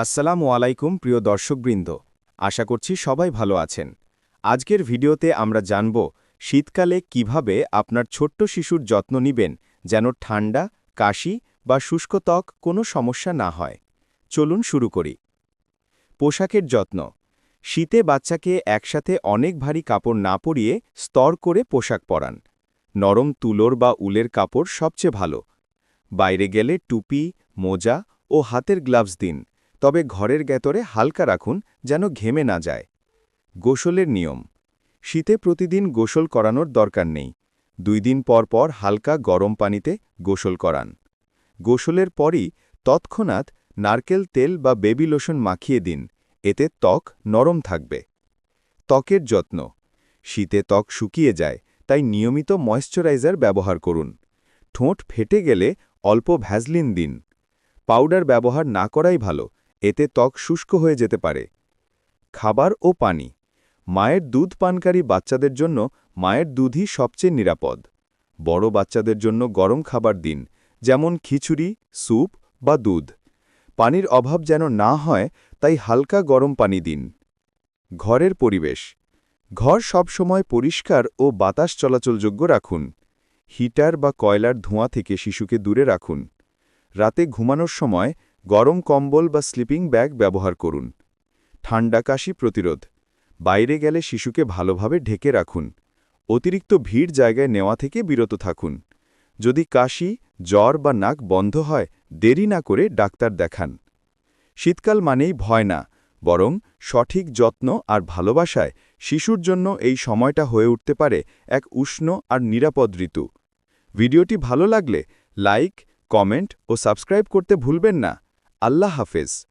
আসসালামু আলাইকুম, প্রিয় দর্শকবৃন্দ। আশা করছি সবাই ভালো আছেন। আজকের ভিডিওতে আমরা জানব, শীতকালে কীভাবে আপনার ছোট্ট শিশুর যত্ন নিবেন যেন ঠান্ডা, কাশি বা শুষ্ক ত্বক কোনো সমস্যা না হয়। চলুন শুরু করি। পোশাকের যত্ন। শীতে বাচ্চাকে একসাথে অনেক ভারী কাপড় না পরিয়ে স্তর করে পোশাক পরান। নরম তুলোর বা উলের কাপড় সবচেয়ে ভালো। বাইরে গেলে টুপি, মোজা ও হাতের গ্লাভস দিন। তবে ঘরের গেতরে হালকা রাখুন যেন ঘেমে না যায়। গোসলের নিয়ম। শীতে প্রতিদিন গোসল করানোর দরকার নেই। দুই দিন পর পর হালকা গরম পানিতে গোসল করান। গোসলের পরই তৎক্ষণাৎ নারকেল তেল বা বেবি লোশন মাখিয়ে দিন, এতে ত্বক নরম থাকবে। ত্বকের যত্ন। শীতে ত্বক শুকিয়ে যায়, তাই নিয়মিত ময়শ্চারাইজার ব্যবহার করুন। ঠোঁট ফেটে গেলে অল্প ভ্যাজলিন দিন। পাউডার ব্যবহার না করাই ভালো এতে ত্বক শুষ্ক হয়ে যেতে পারে। খাবার ও পানি। মায়ের দুধ পানকারী বাচ্চাদের জন্য মায়ের দুধই সবচেয়ে নিরাপদ। বড় বাচ্চাদের জন্য গরম খাবার দিন, যেমন খিচুড়ি, স্যুপ বা দুধ। পানির অভাব যেন না হয়, তাই হালকা গরম পানি দিন। ঘরের পরিবেশ। ঘর সবসময় পরিষ্কার ও বাতাস চলাচলযোগ্য রাখুন। হিটার বা কয়লার ধোঁয়া থেকে শিশুকে দূরে রাখুন। রাতে ঘুমানোর সময় গরম কম্বল বা স্লিপিং ব্যাগ ব্যবহার করুন। ঠান্ডা কাশি প্রতিরোধ। বাইরে গেলে শিশুকে ভালোভাবে ঢেকে রাখুন। অতিরিক্ত ভিড় জায়গায় নেওয়া থেকে বিরত থাকুন। যদি কাশি, জ্বর বা নাক বন্ধ হয়, দেরি না করে ডাক্তার দেখান। শীতকাল মানেই ভয় না, বরং সঠিক যত্ন আর ভালোবাসায় শিশুর জন্য এই সময়টা হয়ে উঠতে পারে এক উষ্ণ আর নিরাপদ ঋতু। ভিডিওটি ভালো লাগলে লাইক, কমেন্ট ও সাবস্ক্রাইব করতে ভুলবেন না। আল্লাহ হাফেজ।